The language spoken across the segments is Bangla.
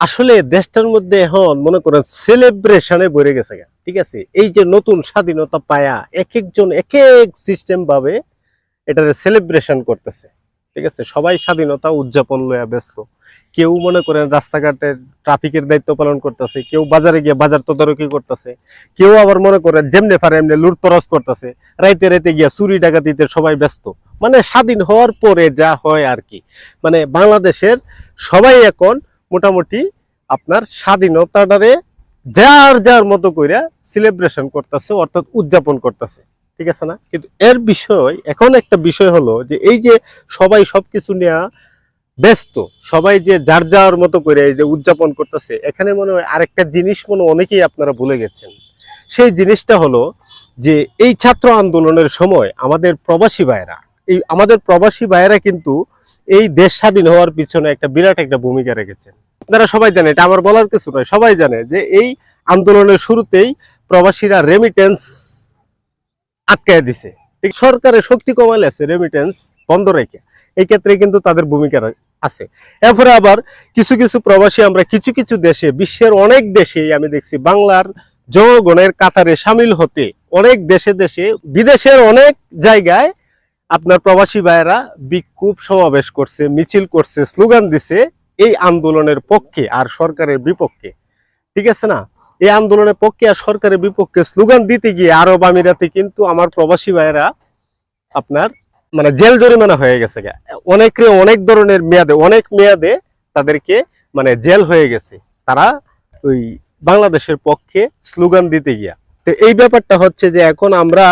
আসলে দেশটার মধ্যে এখন মনে করেন সেলিব্রেশনে ভরে গেছে ঠিক আছে? এই যে নতুন স্বাধীনতা পায়া এক একজন এক এক সিস্টেম ভাবে এটার সেলিব্রেশন করতেছে, ঠিক আছে? সবাই স্বাধীনতা উদযাপন লয়া ব্যস্ত। কেউ মনে করেন রাস্তাঘাটে ট্রাফিকের দায়িত্ব পালন করতেছে, কেউ বাজারে গিয়ে বাজার তদারকি করতেছে, কেউ আবার মনে করেন যেমনে পারে এমনি লুটতরাজ করতেছে, রাইতে রাইতে গিয়া চুরি ডাকাতিতে সবাই ব্যস্ত। মানে স্বাধীন হওয়ার পরে যা হয় আর কি। মানে বাংলাদেশের সবাই এখন মোটামুটি আপনার স্বাধীনতাটারে যার যার মতো কইরা সেলিব্রেশন করতেছে, অর্থাৎ উদযাপন করতেছে। ঠিক আছে না? কিন্তু এর বিষয়, এখন একটা বিষয় হলো যে এই যে সবাই সবকিছু নিয়ে ব্যস্ত, সবাই যে যার যার মতো করে এই যে উদযাপন করতেছে, এখানে মনে হয় আরেকটা জিনিস মনে অনেকেই আপনারা ভুলে গেছেন। সেই জিনিসটা হলো যে এই ছাত্র আন্দোলনের সময় আমাদের প্রবাসী ভাইয়েরা, এই আমাদের প্রবাসী ভাইয়েরা কিন্তু এই দেশ স্বাধীন হওয়ার পিছনে একটা বিরাট একটা ভূমিকা রেখেছেন। আপনারা সবাই জানে এটা আমার বলার কিছু নয়, সবাই জানে যে এই আন্দোলনের শুরুতেই প্রবাসীরা রেমিটেন্স আটকায় দিছে। সরকারের শক্তি কমালে আছে রেমিটেন্স বন্ধ রেখে। এই ক্ষেত্রে কিন্তু তাদের ভূমিকা আছে। এরপরে আবার কিছু কিছু প্রবাসী আমরা কিছু কিছু দেশে, বিশ্বের অনেক দেশেই আমি দেখছি, বাংলার জনগণের কাতারে সামিল হতে, অনেক দেশে দেশে বিদেশের অনেক জায়গায় আপনার প্রবাসী ভাইয়েরা বিক্ষোভ সমাবেশ করছে, মিছিল করছে, স্লোগান দিছে এই আন্দোলনের পক্ষে আর সরকারের বিপক্ষে। ঠিক আছে না? এই আন্দোলনের পক্ষে আর সরকারের বিপক্ষে স্লোগান দিতে গিয়ে আরব আমিরাতে কিন্তু আমার প্রবাসী ভাইয়েরা আপনার মানে জেল জরিমানা হয়ে গেছে গা। অনেকে অনেক ধরনের মেয়াদে, অনেক মেয়াদে তাদেরকে মানে জেল হয়ে গেছে। তারা ওই বাংলাদেশের পক্ষে স্লোগান দিতে গিয়া তো এই ব্যাপারটা হচ্ছে যে এখন আমরা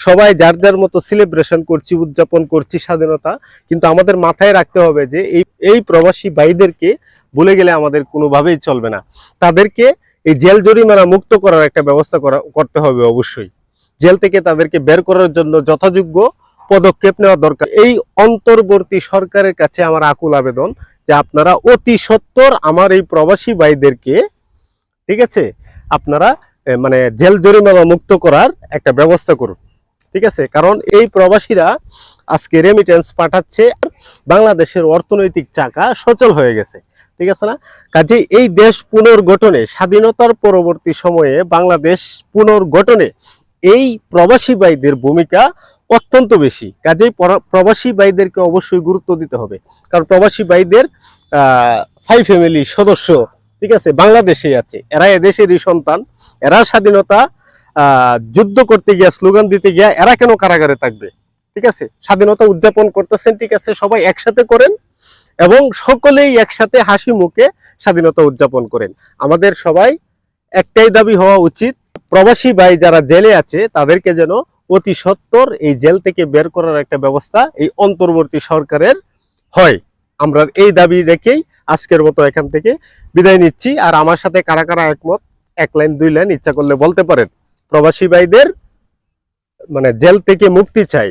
সবাই যার যার মতো সেলিব্রেশন করছি, উদযাপন করছি স্বাধীনতা, কিন্তু আমাদের মাথায় রাখতে হবে যে এই এই প্রবাসী ভাইদেরকে ভুলে গেলে আমাদের কোনোভাবেই চলবে না। তাদেরকে এই জেল জরিমানা মুক্ত করার একটা ব্যবস্থা করা, করতে হবে অবশ্যই। জেল থেকে তাদেরকে বের করার জন্য যথাযোগ্য পদক্ষেপ নেওয়া দরকার। এই অন্তর্বর্তী সরকারের কাছে আমার আকুল আবেদন যে আপনারা অতি সত্বর আমার এই প্রবাসী ভাইদেরকে, ঠিক আছে? আপনারা মানে জেল জরিমানা মুক্ত করার একটা ব্যবস্থা করুন। ঠিক আছে? কারণ এই প্রবাসীরা আজকে রেমিটেন্স পাঠাচ্ছে বাংলাদেশের অর্থনৈতিক চাকা সচল হয়ে গেছে। ঠিক আছে না? কাজে এই দেশ পুনর্গঠনে, স্বাধীনতার পরবর্তী সময়ে বাংলাদেশ পুনর্গঠনে এই প্রবাসী ভূমিকা অত্যন্ত বেশি। কাজেই পরা- প্রবাসী ভাইদেরকে অবশ্যই গুরুত্ব দিতে হবে। কারণ প্রবাসী ভাইদের ফাইভ ফ্যামিলি সদস্য ঠিক আছে, বাংলাদেশেই আছে। এরা এদেশেরই সন্তান, এরা স্বাধীনতা যুদ্ধ করতে গিয়া স্লোগান দিতে গিয়া এরা কেন কারাগারে থাকবে? ঠিক আছে, স্বাধীনতা উদযাপন করতেছেন, ঠিক আছে, সবাই একসাথে করেন এবং সকলেই একসাথে হাসি মুখে স্বাধীনতা উদযাপন করেন। আমাদের সবাই একটাই দাবি হওয়া উচিত, প্রবাসী ভাই যারা জেলে আছে, তাদেরকে যেন অতি সত্বর এই জেল থেকে বের করার একটা ব্যবস্থা এই অন্তর্বর্তী সরকারের হয়। আমরা এই দাবি রেখেই আজকের মতো এখান থেকে বিদায় নিচ্ছি। আর আমার সাথে কারা কারা একমত, এক লাইন, দুই লাইন ইচ্ছা করলে বলতে পারেন। প্রবাসী ভাইদের মানে জেল থেকে মুক্তি চাই।